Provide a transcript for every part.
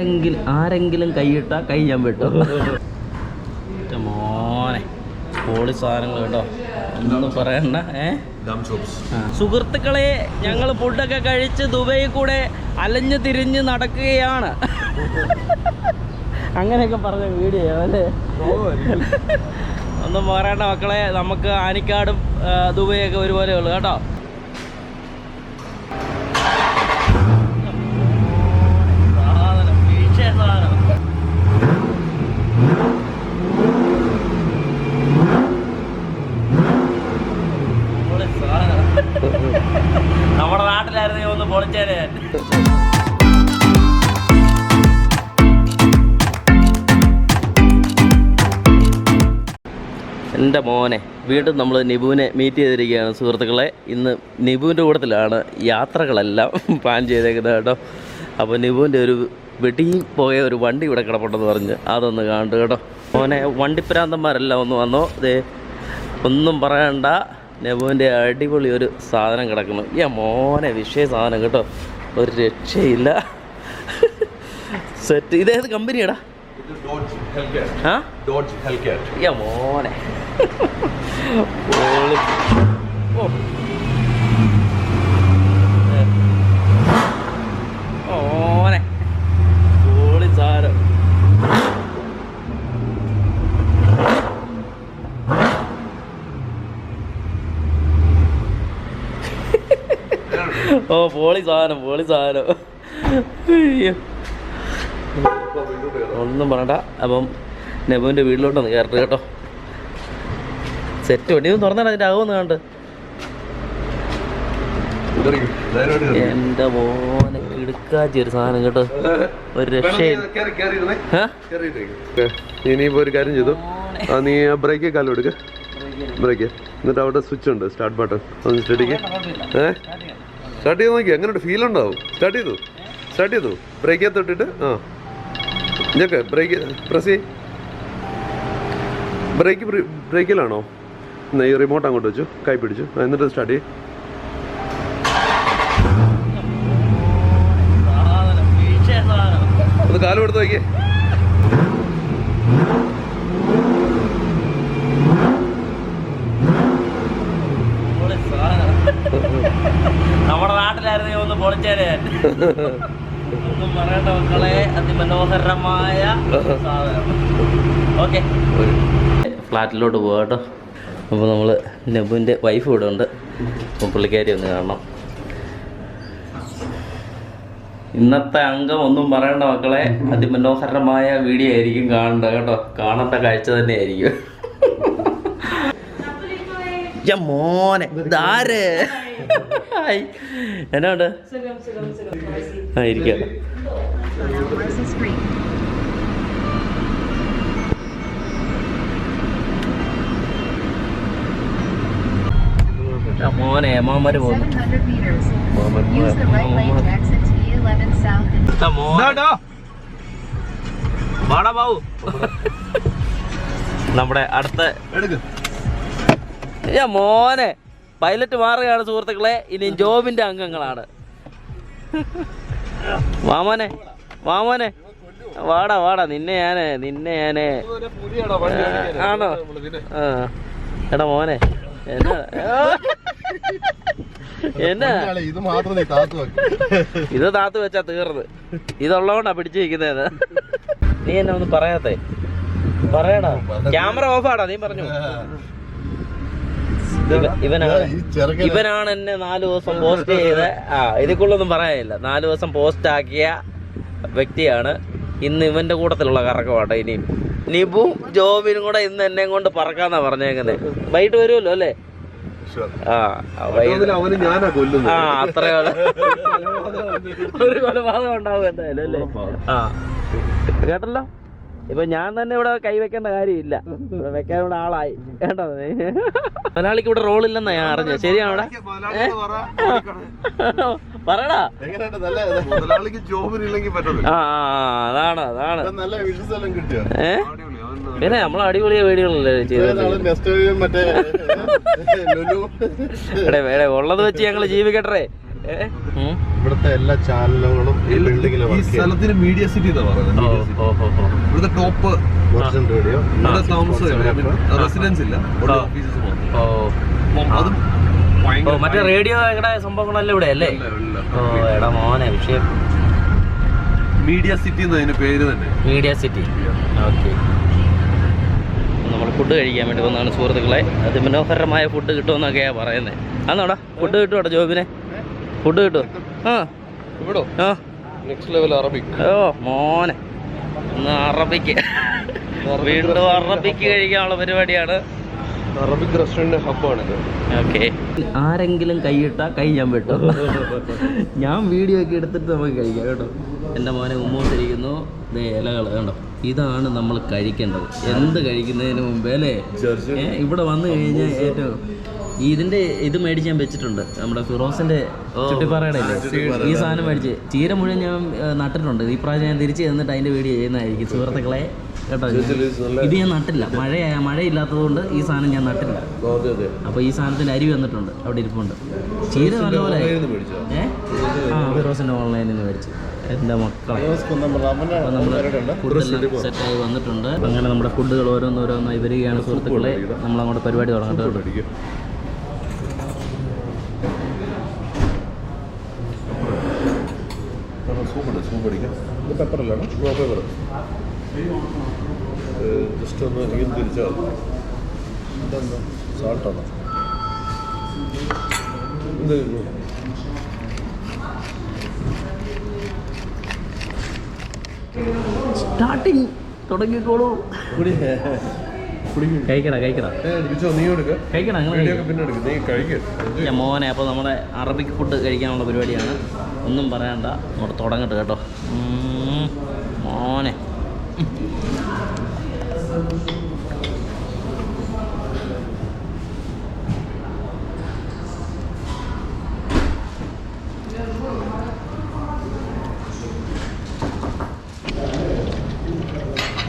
ആരെങ്കിലും ആരെങ്കിലും കൈയിട്ടാ കൈ ഞാൻ വിട്ടു. മോനെ പോളി സാധനങ്ങൾ കേട്ടോ. ഒന്നും പറയണ്ട ഏ. സുഹൃത്തുക്കളെ ഞങ്ങൾ ഫുഡൊക്കെ കഴിച്ച് ദുബൈയിൽ കൂടെ അലഞ്ഞു തിരിഞ്ഞ് നടക്കുകയാണ്. അങ്ങനെയൊക്കെ പറഞ്ഞ വീഡിയോ അല്ലേ? ഒന്നും പറയണ്ട മക്കളെ നമുക്ക് ആനിക്കാടും ദുബൈ ദുബൈയൊക്കെ ഒരുപോലെ ഉള്ളു കേട്ടോ സാധനം, വീഴ്ച സാധനം. പൊളി സാധനം. നമ്മുടെ നാട്ടിലായിരുന്നു ഒന്ന് പൊളിച്ചേരെ. എന്റെ മോനെ വീണ്ടും നമ്മൾ നിബുവിനെ മീറ്റ് ചെയ്തിരിക്കുകയാണ് സുഹൃത്തുക്കളെ. ഇന്ന് നിബുവിന്റെ കൂട്ടത്തിലാണ് യാത്രകളെല്ലാം പ്ലാൻ ചെയ്തേക്കുന്നത് കേട്ടോ. അപ്പോൾ നിബുവിന്റെ ഒരു വെടി പോയ ഒരു വണ്ടി ഇവിടെ കിടപ്പുണ്ടെന്ന് പറഞ്ഞ് അതൊന്ന് കാണുക കേട്ടോ. മോനെ വണ്ടിപ്രാന്തന്മാരെല്ലാം ഒന്ന് വന്നോ? ദേ ഒന്നും പറയണ്ട. നെബുവിന്റെ അടിപൊളി ഒരു സാധനം കിടക്കുന്നു. ഈ മോനെ വിഷയ സാധനം കേട്ടോ. ഒരു രക്ഷയില്ല. സെറ്റ് ഇതേത് കമ്പനിയാടാ മോനെ. is Dodge Hellcat. ആ Dodge Hellcat. യ്യ മോനെ പൊളി. ഓ. മോനെ പൊളി സാരം ഓ പോളി സാധനം പോളി സാധനം. അയ്യോ. ഒന്നും പറയണ്ട. അപ്പം നെബുവിന്റെ വീട്ടിലോട്ടൊന്ന് കയറട്ട് കേട്ടോ. സെറ്റ് വണ്ടി ഒന്ന് തുറന്നാണ് അതിന്റെ അകമൊന്ന് കണ്ട്. എന്റെ മോനെ കിടുക്കാച്ചി ഒരു സാധനം കേട്ടോ. ഒരു രക്ഷയില്ല. ഇരുന്നേ. ഇനിയിപ്പോ ഒരു കാര്യം ചെയ്തു. ആ, നീ ബ്രേക്ക് കാലം എടുക്ക ബ്രേക്ക്. എന്നിട്ട് അവിടെ സ്വിച്ച് ഉണ്ട് സ്റ്റാർട്ട് ബട്ടൺ. ഒന്ന് സ്റ്റഡിക്ക് ഏ? സ്റ്റാർട്ട് ചെയ്ത് നോക്കി എങ്ങനെ ഫീൽ ഉണ്ടാവും? സ്റ്റാർട്ട് ചെയ്തു. സ്റ്റാർട്ട് ചെയ്തു. ബ്രേക്ക് തൊട്ടിട്ട് ആ. ഞക്ക് ബ്രേക്ക് പ്രസ് ചെയ് ബ്രേക്ക് ബ്രേക്കിലാണോ എന്നാ ഈ റിമോട്ട് അങ്ങോട്ട് വെച്ചു കൈ പിടിച്ചു. എന്നിട്ട് സ്റ്റാർട്ട് ചെയ്യും. അത് കാലം എടുത്ത് നോക്കിയേ പൊളി സാധനം നമ്മുടെ നാട്ടിലായിരുന്നു ഒന്ന് പൊളിച്ചേനെ ഒന്നും പറയണ്ട മക്കളെ അതിമനോഹരമായ ഓക്കെ. ഫ്ലാറ്റിലോട്ട് പോകട്ടോ അപ്പൊ അപ്പോൾ നമ്മൾ നെബുവിന്റെ വൈഫ് ഇവിടെ ഉണ്ട്. അപ്പോൾ പുള്ളിക്കാരി ഒന്ന് കാണണം. ഇന്നത്തെ അംഗം ഒന്നും പറയണ്ട മക്കളെ അതിമനോഹരമായ വീഡിയോ ആയിരിക്കും കാണണ്ട കേട്ടോ. കാണണ്ട കാഴ്ച തന്നെ ആയിരിക്കും യ്യ മോനെ ഇതാര്? ഹായ് എന്നാ ഉണ്ട്? ആ ഇരിക്കാം. മോനെ മാമ്മര് പോകുന്നു. വാടാവു നമ്മുടെ അടുത്ത മോനെ. പൈലറ്റ് മാറുകയാണ് സുഹൃത്തുക്കളെ ഇനി ജോബിന്റെ അംഗങ്ങളാണ്. വാമോനെ വാമോനെ വാടാ വാടാ നിന്നെ ഞാൻ നിന്നെ ഞാൻ. ആണോ? എടാ മോനെ എന്നാ? എന്നാ? ഇത് താത്തു താത്ത് വെച്ചാ തീർന്ന്. ഇതുള്ളതുകൊണ്ടാ പിടിച്ചിരിക്കുന്നത് നീ എന്നെ ഒന്ന് പറയാത്തേ. പറയണോ ക്യാമറ ഓഫാടാ നീ പറഞ്ഞു. ഇവനാണ് ഇവനാണ് എന്നെ നാല് ദിവസം പോസ്റ്റ് ചെയ്ത ആ ഇതിക്കുള്ളൊന്നും പറയാനില്ല. നാല് ദിവസം പോസ്റ്റ് ആക്കിയ വ്യക്തിയാണ് ഇന്ന് ഇവന്റെ കൂട്ടത്തിലുള്ള കറക്കമാണ് ഇനിയും. നിബു ജോബിനും കൂടെ ഇന്ന് എന്നെ കൊണ്ട് പറക്കാന്നാ പറഞ്ഞേക്കുന്നത് വൈകിട്ട് വരുമല്ലോ അല്ലേ? ആ ഒരു കൊലപാതകം ഉണ്ടാവും എന്തായാലും അല്ലേ? ആ. കേട്ടല്ലോ? ഇപ്പൊ ഞാൻ തന്നെ ഇവിടെ കൈവെക്കേണ്ട കാര്യമില്ല. ഇവിടെ വെക്കാൻ ഇവിടെ ആളായി. കേട്ടോ നീ? മലയാളിക്ക് ഇവിടെ റോൾ ഇല്ലെന്നാ ഞാൻ പറയടാ. നല്ല മുതലാളിക്ക് ജോബിനില്ലെങ്കിൽ പറ്റത്തില്ല. ആ അതാണ് അതാണ്. നല്ല വിഷസ് കിട്ടിയോ? ഏ? പിന്നെ നമ്മൾ അടിപൊളിയ വീടുകളല്ലേ ചെയ്തത്? ഉള്ളത് വെച്ച് ഞങ്ങൾ ജീവിക്കട്ടെ. ഇവിടുത്തെ എല്ലാ ചാനലുകളും ഈ ബിൽഡിങ്ങിൽ ഈ സ്ഥലത്തിന് മീഡിയ സിറ്റി എന്നാ പറയുന്നത് Media city. ഇവിടുത്തെ ടോപ്പ് വെർഷൻ റേഡിയോ ഇവിടെ താമസമില്ല റെസിഡൻസ് ഇല്ല. ആ. ഓഫീസസ് മാത്രം. ഓ. അപ്പം അതും ഓ ഭയങ്കര മറ്റേ റേഡിയോ സംഭവങ്ങളെല്ലാം ഇവിടെ അല്ലേ? ഓ എടാ മോനെ വിഷയം. മീഡിയ സിറ്റി എന്നതിന്റെ പേര് തന്നെ. മീഡിയ സിറ്റി ഓക്കെ നമ്മൾ ഫുഡ് കഴിക്കാൻ വേണ്ടി വന്നതാണ് സുഹൃത്തുക്കളെ. അതിമനോഹരമായ ഫുഡ് കിട്ടുമെന്നൊക്കെയാണ് പറയുന്നത് അന്നോടാ ഫുഡ് കിട്ടുമോടാ ജോബിനെ. ഫുഡ് കിട്ടും? ആ. ഇവിടോ? ആ. നെക്സ്റ്റ് ലെവൽ അറബിക് ഓ മോനെ. അറബിക്ക്. വീണ്ടും അറബിക്ക് കഴിക്കാനുള്ള പരിപാടിയാണ്. അറബിക് റെസ്റ്റോറന്റ് ഹബ്ബാണിത് ഓക്കെ. ആരെങ്കിലും കൈയിട്ടാ കൈ ഞാൻ വിട്ടു. ഞാൻ വീഡിയോ ഒക്കെ എടുത്തിട്ട് നമുക്ക് കഴിക്കാം കേട്ടോ. എന്റെ മോനെ ഉമ്മോട്ടിരിക്കുന്നു ദേ ഇലകൾ കണ്ടോ? ഇതാണ് നമ്മൾ കഴിക്കേണ്ടത്. എന്ത് കഴിക്കുന്നതിന് മുമ്പേ അല്ലേ? ഇവിടെ വന്നു കഴിഞ്ഞാൽ ഏറ്റവും ഇതിന്റെ ഇത് മേടിച്ച് ഞാൻ വെച്ചിട്ടുണ്ട്. നമ്മുടെ ഫിറോസിന്റെ ചുട്ടിപ്പാറയുടെ ഈ സാധനം മേടിച്ച്. ചീര മുഴുവൻ ഞാൻ നട്ടിട്ടുണ്ട്. ഈ പ്രാവശ്യം ഞാൻ തിരിച്ചു ചെന്നിട്ട് അതിന്റെ വീഡിയോ ചെയ്യുന്നതായിരിക്കും. സുഹൃത്തുക്കളെ കേട്ടോ. ഇത് ഞാൻ നട്ടില്ല. മഴ മഴയില്ലാത്തതുകൊണ്ട് ഈ സാധനം ഞാൻ നട്ടില്ല. അപ്പോൾ ഈ സാധനത്തിന്റെ അരി വന്നിട്ടുണ്ട്. അവിടെ ഇരിപ്പുണ്ട്. ചീര നല്ലപോലെ ആ ഓൺലൈനിൽ നിന്ന് മേടിച്ചു. എന്റെ മക്കളെ. നമ്മൾ സെറ്റായി വന്നിട്ടുണ്ട്. അങ്ങനെ നമ്മുടെ ഫുഡുകൾ ഓരോന്നോരോന്നായി വരികയാണ് സുഹൃത്തുക്കളെ. നമ്മളങ്ങോട്ട് പരിപാടി തുടങ്ങട്ടെ സൂപ്പ് സൂപ്പ് അടിക്കാം. ഇത് പെപ്പറല്ലാണ് പെപ്പർ ജസ്റ്റ് ഒന്ന് ഹീൽ തിരിച്ചാൽ ഇതെന്താ? സാൾട്ടാണോ? ഇത് സ്റ്റാർട്ടിങ് തുടങ്ങിക്കോളൂ കഴിക്കടാ കഴിക്കടാ. രുചോ നീ എടുക്ക. കഴിക്കടാ അങ്ങനെ വീഡിയോ ഒക്കെ പിന്നെ എടുക്കും. നീ കഴിക്കും. ഞാൻ മോനെ അപ്പോൾ നമ്മുടെ അറബിക് ഫുഡ് കഴിക്കാനുള്ള പരിപാടിയാണ്. ഒന്നും പറയണ്ട. അങ്ങോട്ട് തുടങ്ങട്ടെ കേട്ടോ ഉം, മോനെ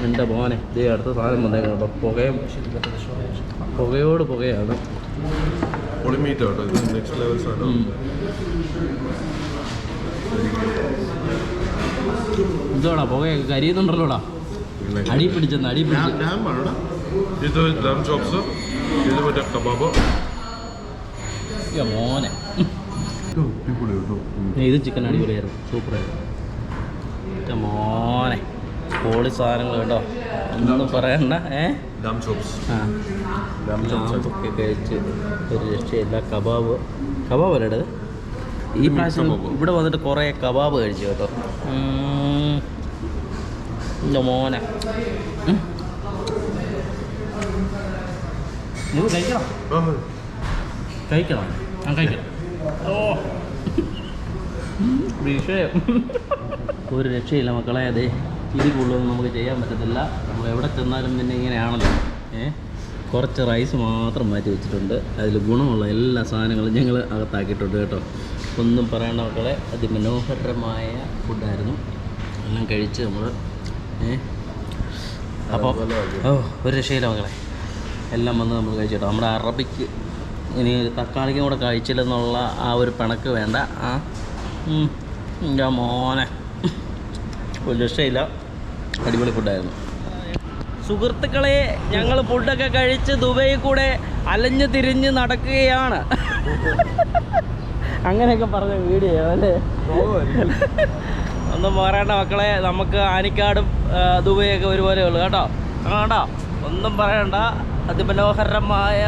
എന്റെ മോനെ ഇതേ അടുത്ത സാധനം വന്നേക്കാം കേട്ടോ. പുകയും പുകയോട് പുകയാണ്. പൊളിമീറ്റ് കേട്ടോ ഇത് നെക്സ്റ്റ് ലെവൽ സാധനം. ഇതോടാ പുകയൊക്കെ കരിയുന്നുണ്ടല്ലോടാ. അടി പിടിച്ചെന്ന് അടി ഇത് ലാം ചോപ്സ് ഇത് മറ്റേ കബാബ്. മോനെ. ഇത് ചിക്കൻ അടിപൊളിയായിരുന്നു. സൂപ്പറായിരുന്നു. മോനെ. പൊളി സാധനങ്ങൾ കേട്ടോ. ഒന്നും പറയണ്ട ഏ? ചോപ്സ്. ലാമ്പൊക്കെ കഴിച്ച് ഒരു രക്ഷയില്ല കബാബ്. കബാബ് അല്ലേ? ഈ പ്രാവശ്യം ഇവിടെ വന്നിട്ട് കുറേ കബാബ് കഴിച്ചു കേട്ടോ. ഉം. എന്റെ മോനെ ഉം. നീ കഴിക്കണം? കഴിക്കണം ഞാൻ കഴിക്കണം ഓ. വിഷയം. ഒരു രക്ഷയില്ല മക്കളെ അതെ ഇത് കൂടുതലൊന്നും നമുക്ക് ചെയ്യാൻ പറ്റത്തില്ല. നമ്മൾ എവിടെ ചെന്നാലും പിന്നെ ഇങ്ങനെയാണല്ലോ. കുറച്ച് റൈസ് മാത്രം മാറ്റി വെച്ചിട്ടുണ്ട്. അതിൽ ഗുണമുള്ള എല്ലാ സാധനങ്ങളും ഞങ്ങൾ അകത്താക്കിയിട്ടുണ്ട് കേട്ടോ. ഒന്നും പറയേണ്ട മക്കളെ അതിമനോഹരമായ ഫുഡായിരുന്നു എല്ലാം കഴിച്ച് നമ്മൾ അപ്പോൾ ഓ ഒരു രക്ഷയില്ല മക്കളെ. എല്ലാം വന്ന് നമ്മൾ കഴിച്ചിട്ടോ. നമ്മുടെ അറബിക്ക് ഇനി തക്കാളിക്കും കൂടെ കഴിച്ചില്ലെന്നുള്ള ആ ഒരു പിണക്ക് വേണ്ട. ആ. എന്റെ മോനെ. ഒരു രക്ഷയില്ല. അടിപൊളി ഫുഡായിരുന്നു സുഹൃത്തുക്കളെ ഞങ്ങൾ ഫുഡൊക്കെ കഴിച്ച് ദുബൈയിൽ കൂടെ അലഞ്ഞു തിരിഞ്ഞ് നടക്കുകയാണ്. അങ്ങനെയൊക്കെ പറഞ്ഞ വീഡിയോ അല്ലേ ഒന്നും പറയണ്ട മക്കളെ നമുക്ക് ആനിക്കാടും ദുബൈയൊക്കെ ഒരുപോലെ ഉള്ളു കേട്ടോ. കേട്ടോ ഒന്നും പറയണ്ട. അതിമനോഹരമായ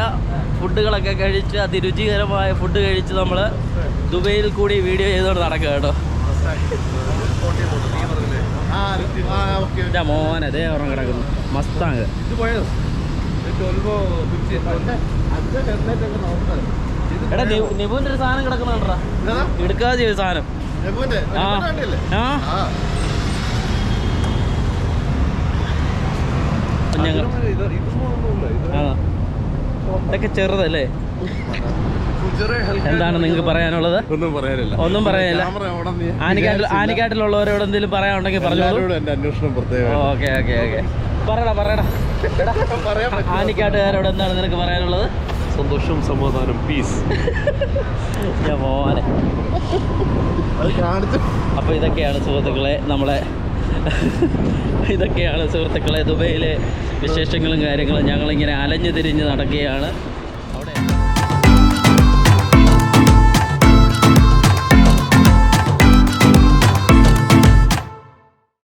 ഫുഡുകളൊക്കെ കഴിച്ച് അതിരുചികരമായ ഫുഡ് കഴിച്ച് നമ്മൾ ദുബൈയിൽ കൂടി വീഡിയോ ചെയ്തുകൊണ്ട് നടക്കുക കേട്ടോ. എന്റെ മോനെ അതേ ഓർമ്മ കിടക്കുന്നു. മസ്താങ്. എടാ നിബുവിന്റെ ഒരു സാധനം കിടക്കുന്നുണ്ടോ എടുക്കാതെ ഒരു സാധനം. ഞങ്ങൾ ഇതൊക്കെ ചെറുതല്ലേ? എന്താണ് നിങ്ങൾക്ക് പറയാനുള്ളത്? ഒന്നും പറയാനില്ല. ഒന്നും പറയാനില്ല. ആനിക്കാട്ടിൽ ആനിക്കാട്ടിലുള്ളവരോട് എന്തെങ്കിലും പറയാനുണ്ടെങ്കിൽ പറഞ്ഞോളൂ. എന്റെ അന്വേഷണം പ്രത്യേകം ഓക്കെ ഓക്കെ ഓക്കെ. പറയടാ ആനിക്കാട്ടുകാരോട് എന്താണ് നിനക്ക് പറയാനുള്ളത്? സന്തോഷം സമാധാനം പീസ് ഞാൻ പോവാനെ അപ്പോൾ ഇതൊക്കെയാണ് സുഹൃത്തുക്കളെ നമ്മളെ ഇതൊക്കെയാണ് സുഹൃത്തുക്കളെ ദുബൈയിലെ വിശേഷങ്ങളും കാര്യങ്ങളും ഞങ്ങളിങ്ങനെ അലഞ്ഞു തിരിഞ്ഞ് നടക്കുകയാണ്.